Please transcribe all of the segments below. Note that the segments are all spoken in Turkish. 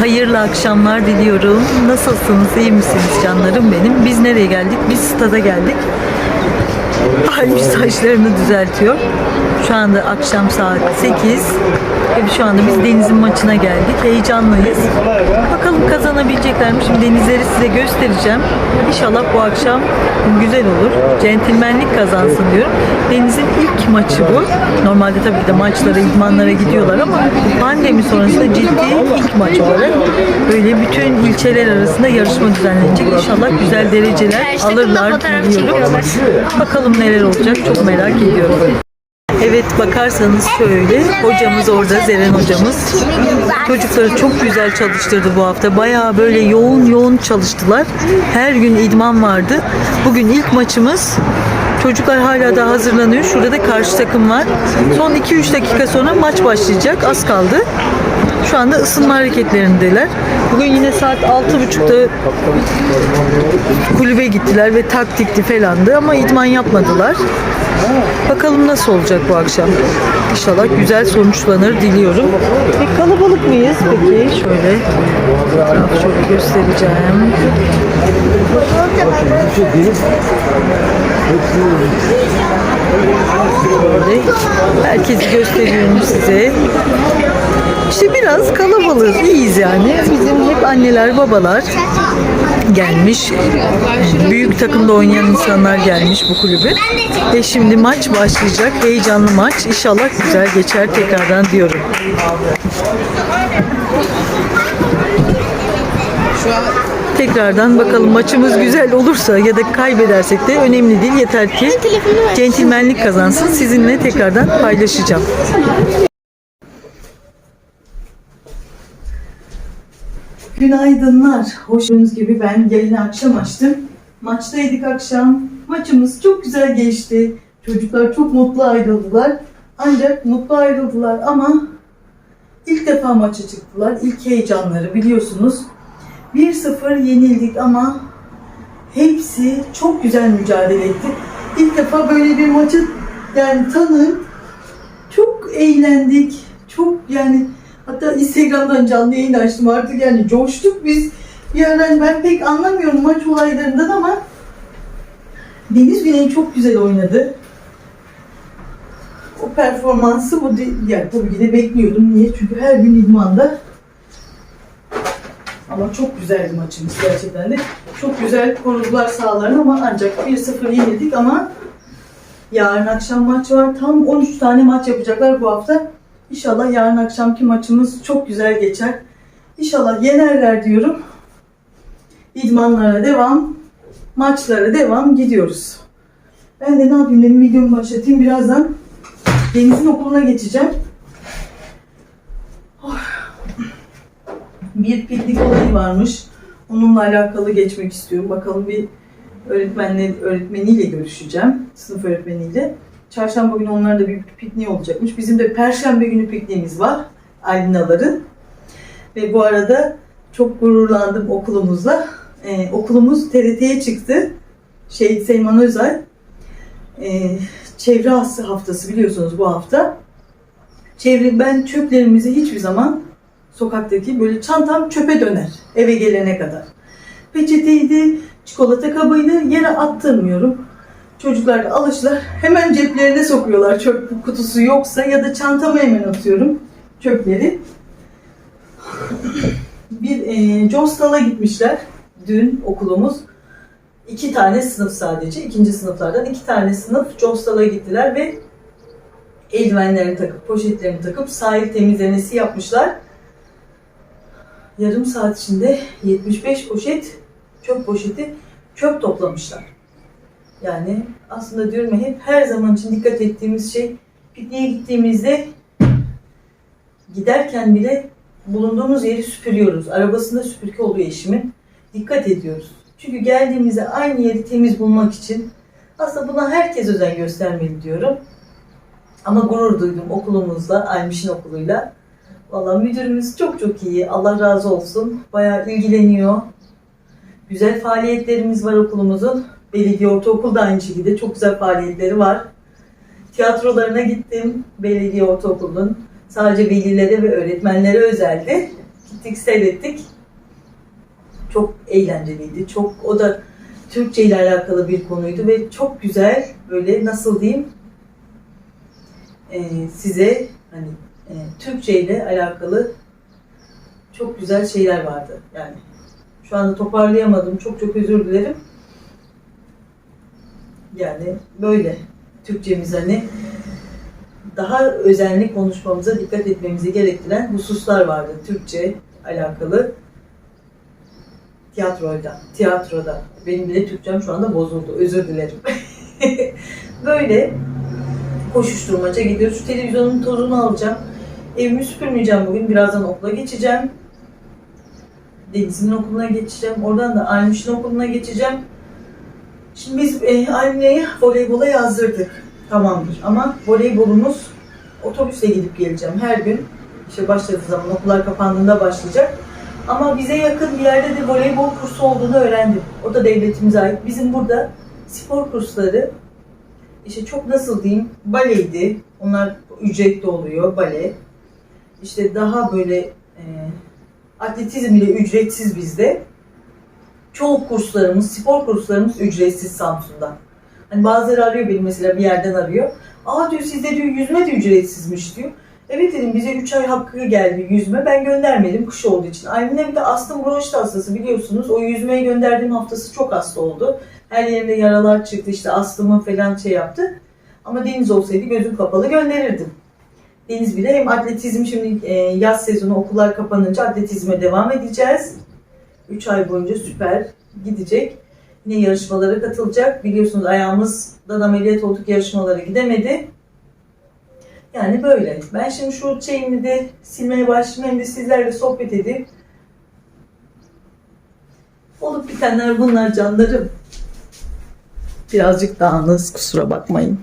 Hayırlı akşamlar diliyorum. Nasılsınız? İyi misiniz canlarım benim? Biz nereye geldik? Biz stada geldik. Halbuki saçlarını düzeltiyor. Şu anda akşam saat 8. Ve şu anda biz Deniz'in maçına geldik. Heyecanlıyız. Bakalım kazanabilecekler mi? Şimdi Denizleri size göstereceğim. İnşallah bu akşam güzel olur. Centilmenlik kazansın diyorum. Deniz'in ilk maçı bu. Normalde tabii ki de maçlara, idmanlara gidiyorlar ama pandemi sonrasında ciddi ilk maç olarak böyle bütün ilçeler arasında yarışma düzenlenecek. İnşallah güzel dereceler alırlar çekiyorlar. Bakalım neler olacak çok merak ediyorum. Evet bakarsanız şöyle hocamız orada Zeren hocamız çocukları çok güzel çalıştırdı bu hafta. Bayağı böyle yoğun yoğun çalıştılar. Her gün idman vardı. Bugün ilk maçımız. Çocuklar hala da hazırlanıyor. Şurada da karşı takım var. Son 2-3 dakika sonra maç başlayacak. Az kaldı. Şu anda ısınma hareketlerindeler. Bugün yine saat 6.30'da kulübe gittiler ve taktikti falandı ama idman yapmadılar. Bakalım nasıl olacak bu akşam. İnşallah güzel sonuçlanır diliyorum. Ve kalabalık mıyız peki? Şöyle etrafı şöyle göstereceğim. Böyle herkesi gösteriyorum size. İşte biraz kalabalığız, iyiyiz yani. Bizim hep anneler, babalar gelmiş. Büyük takımda oynayan insanlar gelmiş bu kulübe. Ve şimdi maç başlayacak. Heyecanlı maç. İnşallah güzel geçer tekrardan diyorum. Tekrardan bakalım maçımız güzel olursa ya da kaybedersek de önemli değil. Yeter ki centilmenlik kazansın. Sizinle tekrardan paylaşacağım. Günaydınlar. Hoş gördüğünüz gibi ben yayını akşam açtım. Maçtaydık akşam. Maçımız çok güzel geçti. Çocuklar çok mutlu ayrıldılar. Ancak mutlu ayrıldılar ama ilk defa maça çıktılar. İlk heyecanları biliyorsunuz. 1-0 yenildik ama hepsi çok güzel mücadele etti. İlk defa böyle bir maçı yani tanım çok eğlendik. Çok yani hatta Instagram'dan canlı yayın açtım artık yani coştuk biz. Ara ben pek anlamıyorum maç olaylarından ama Deniz Güney çok güzel oynadı. O performansı bu yani tabii ki de bekliyordum. Niye? Çünkü her gün idmanda. Ama çok güzeldi maçımız gerçekten de. Çok güzel korudular sahalarını ama ancak 1-0 yenildik ama Yarın akşam maç var. Tam 13 tane maç yapacaklar bu hafta. İnşallah yarın akşamki maçımız çok güzel geçer. İnşallah yenerler diyorum. İdmanlara devam, maçlara devam gidiyoruz. Ben de ne yapayım dedim videomu başlatayım. Birazdan Deniz'in okuluna geçeceğim. Oh. Bir piknik olayı varmış. Onunla alakalı geçmek istiyorum. Bakalım bir öğretmenle öğretmeniyle görüşeceğim. Sınıf öğretmeniyle. Çarşamba günü onlarda bir pikniği olacakmış. Bizim de perşembe günü pikniğimiz var. Aylinaların. Ve bu arada çok gururlandım okulumuzla. Ee, okulumuz TRT'ye çıktı. Şehit Seyman Özay. Ee, çevre Hafta- haftası biliyorsunuz bu hafta. Çevre ben çöplerimizi hiçbir zaman sokaktaki böyle çantam çöpe döner eve gelene kadar. Peçeteydi, çikolata kabıydı yere attırmıyorum. Çocuklar da alışlar hemen ceplerine sokuyorlar çöp kutusu yoksa ya da çantama hemen atıyorum çöpleri. Bir e, Johnston'a gitmişler dün okulumuz. İki tane sınıf sadece. ikinci sınıflardan iki tane sınıf Johnston'a gittiler ve eldivenlerini takıp, poşetlerini takıp sahil temizlemesi yapmışlar. Yarım saat içinde 75 poşet çöp poşeti çöp toplamışlar. Yani aslında diyorum hep her zaman için dikkat ettiğimiz şey pikniğe gittiğimizde giderken bile bulunduğumuz yeri süpürüyoruz. Arabasında süpürge oluyor eşimin. Dikkat ediyoruz. Çünkü geldiğimizde aynı yeri temiz bulmak için aslında buna herkes özen göstermeli diyorum. Ama gurur duydum okulumuzla, Aymiş'in okuluyla. Valla müdürümüz çok çok iyi. Allah razı olsun. Bayağı ilgileniyor. Güzel faaliyetlerimiz var okulumuzun. Belediye Ortaokul da aynı şekilde çok güzel faaliyetleri var. Tiyatrolarına gittim belediye ortaokulun. Sadece velilere ve öğretmenlere özeldi. Gittik seyrettik. Çok eğlenceliydi. Çok o da Türkçe ile alakalı bir konuydu ve çok güzel böyle nasıl diyeyim e, size hani e, Türkçe ile alakalı çok güzel şeyler vardı. Yani şu anda toparlayamadım. Çok çok özür dilerim. Yani böyle Türkçemiz hani daha özenli konuşmamıza dikkat etmemizi gerektiren hususlar vardı. Türkçe alakalı tiyatroda, tiyatroda. Benim bile Türkçem şu anda bozuldu. Özür dilerim. Böyle koşuşturmaca gidiyoruz. Şu televizyonun tozunu alacağım. Evimi süpürmeyeceğim bugün. Birazdan okula geçeceğim. Deniz'in okuluna geçeceğim. Oradan da Almiş'in okuluna geçeceğim. Şimdi biz e, Almine'yi voleybola yazdırdık. Tamamdır. Ama voleybolumuz otobüsle gidip geleceğim her gün. İşte başladığı zaman okullar kapandığında başlayacak. Ama bize yakın bir yerde de voleybol kursu olduğunu öğrendim. O da devletimize ait. Bizim burada spor kursları işte çok nasıl diyeyim baleydi. Onlar ücretli oluyor bale. İşte daha böyle e, atletizm ile ücretsiz bizde. Çoğu kurslarımız, spor kurslarımız ücretsiz Samsun'da. Hani bazıları arıyor beni mesela bir yerden arıyor. Aa diyor sizde diyor yüzme de ücretsizmiş diyor. Evet dedim bize 3 ay hakkı geldi yüzme. Ben göndermedim kış olduğu için. Aymine bir de astım bronşit hastası biliyorsunuz. O yüzmeye gönderdiğim haftası çok hasta oldu. Her yerinde yaralar çıktı işte astımı falan şey yaptı. Ama deniz olsaydı gözüm kapalı gönderirdim. Deniz bile hem atletizm şimdi e, yaz sezonu okullar kapanınca atletizme devam edeceğiz. 3 ay boyunca süper gidecek. Yine yarışmalara katılacak. Biliyorsunuz ayağımızdan ameliyat olduk yarışmalara gidemedi. Yani böyle. Ben şimdi şu şeyimi de silmeye başlayayım hem de sizlerle sohbet edip olup bitenler bunlar canlarım. Birazcık dağınız kusura bakmayın.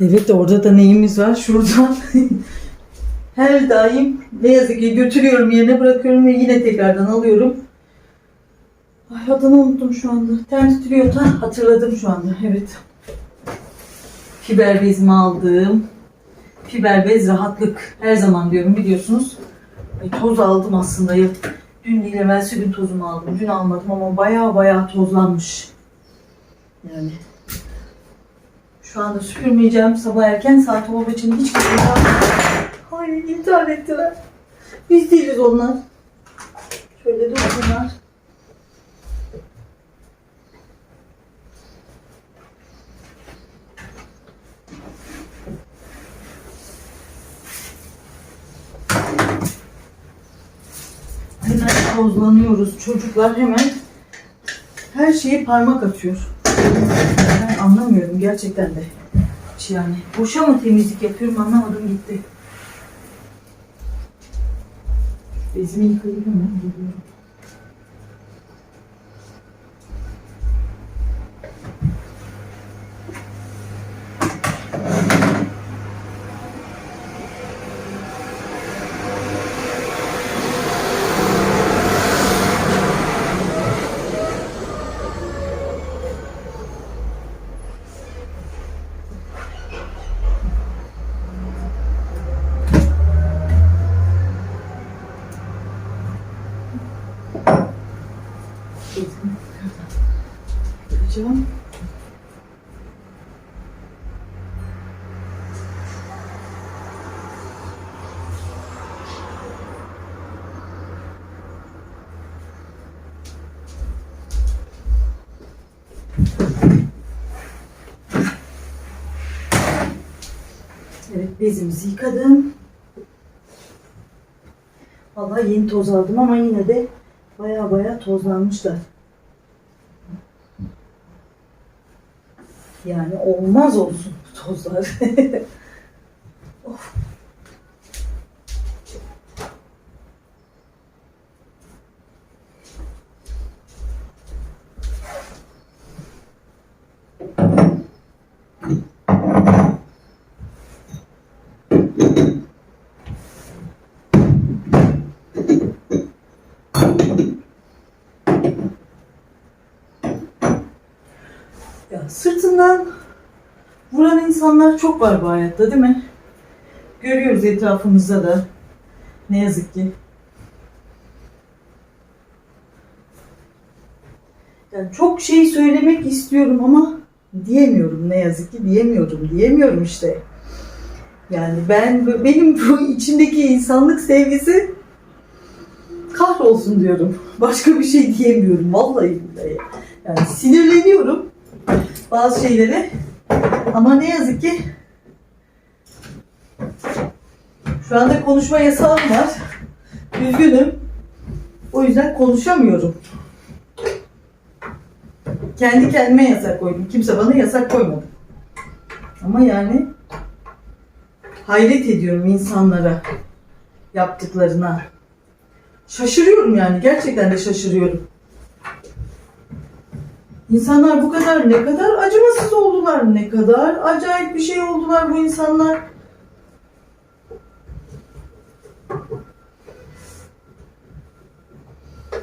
Evet orada da neyimiz var? Şurada her daim ne yazık ki götürüyorum yerine bırakıyorum ve yine tekrardan alıyorum. Ay adını unuttum şu anda. Ten titriyor. Ha, hatırladım şu anda. Evet. Fiber bezimi aldım. Fiber bez rahatlık. Her zaman diyorum biliyorsunuz. Ay, toz aldım aslında. Dün değil evvelsi gün tozumu aldım. Dün almadım ama baya baya tozlanmış. Yani. Şu anda süpürmeyeceğim. Sabah erken saat olduğu için hiç kimse Ay intihar ettiler. Biz değiliz onlar. Şöyle dursunlar. Hemen tozlanıyoruz. Çocuklar hemen her şeyi parmak atıyor. Anlamıyorum gerçekten de. Yani boşa mı temizlik yapıyorum anlamadım gitti. Bezimi yıkayıp hemen. Bezimizi yıkadım. Vallahi yeni toz aldım ama yine de baya baya tozlanmışlar. Yani olmaz olsun bu tozlar. of. Ya sırtından vuran insan insanlar çok var bu hayatta değil mi? Görüyoruz etrafımızda da. Ne yazık ki. Yani çok şey söylemek istiyorum ama diyemiyorum ne yazık ki diyemiyorum diyemiyorum işte. Yani ben benim bu içimdeki insanlık sevgisi kahrolsun diyorum. Başka bir şey diyemiyorum vallahi billahi. Yani sinirleniyorum bazı şeylere ama ne yazık ki şu anda konuşma yasağım var. Üzgünüm. O yüzden konuşamıyorum. Kendi kendime yasak koydum. Kimse bana yasak koymadı. Ama yani hayret ediyorum insanlara yaptıklarına. Şaşırıyorum yani. Gerçekten de şaşırıyorum. İnsanlar bu kadar ne kadar acımasız oldular. Ne kadar acayip bir şey oldular bu insanlar.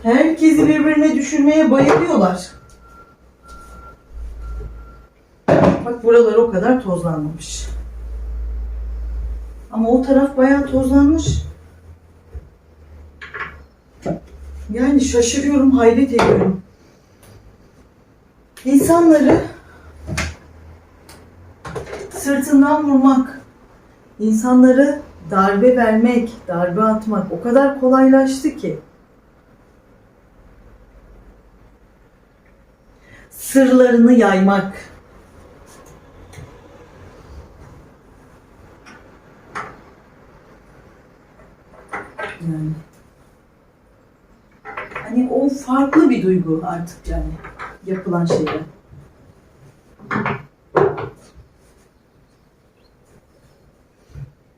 Herkesi birbirine düşürmeye bayılıyorlar. Bak buralar o kadar tozlanmamış. Ama o taraf bayağı tozlanmış. Yani şaşırıyorum, hayret ediyorum. İnsanları sırtından vurmak, insanları darbe vermek, darbe atmak o kadar kolaylaştı ki. Sırlarını yaymak. Yani. Hani o farklı bir duygu artık yani yapılan şeyler.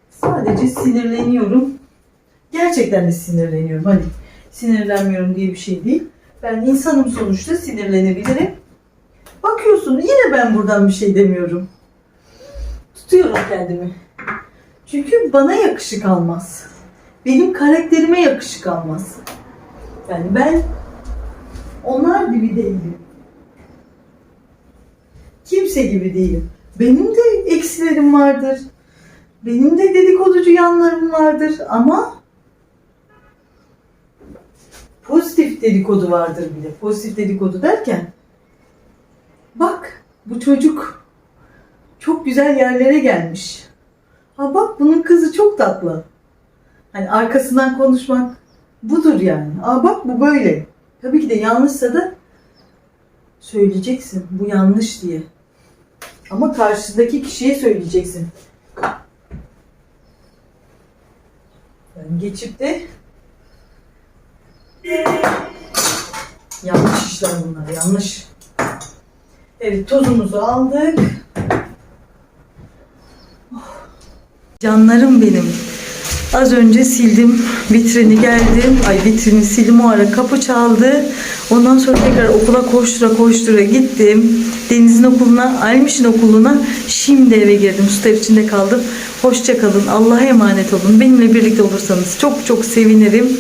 Sadece sinirleniyorum. Gerçekten de sinirleniyorum. Hani sinirlenmiyorum diye bir şey değil. Ben insanım sonuçta sinirlenebilirim. Bakıyorsun yine ben buradan bir şey demiyorum. Tutuyorum kendimi. Çünkü bana yakışık almaz. Benim karakterime yakışık almaz. Yani ben onlar gibi değilim. Kimse gibi değilim. Benim de eksilerim vardır. Benim de dedikoducu yanlarım vardır ama pozitif dedikodu vardır bile. Pozitif dedikodu derken bak bu çocuk çok güzel yerlere gelmiş. Ha bak bunun kızı çok tatlı. Hani arkasından konuşmak budur yani. Aa bak bu böyle. Tabii ki de yanlışsa da söyleyeceksin. Bu yanlış diye. Ama karşıdaki kişiye söyleyeceksin. Yani geçip de yanlış işler bunlar. Yanlış. Evet tozumuzu aldık. Canlarım benim. Az önce sildim vitrini geldim. Ay vitrini sildim o ara kapı çaldı. Ondan sonra tekrar okula koştura koştura gittim. Deniz'in okuluna, Almiş'in okuluna şimdi eve girdim. Sular içinde kaldım. Hoşça kalın. Allah'a emanet olun. Benimle birlikte olursanız çok çok sevinirim.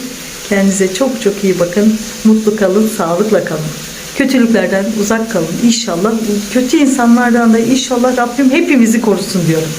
Kendinize çok çok iyi bakın. Mutlu kalın, sağlıkla kalın. Kötülüklerden uzak kalın. İnşallah kötü insanlardan da inşallah Rabbim hepimizi korusun diyorum.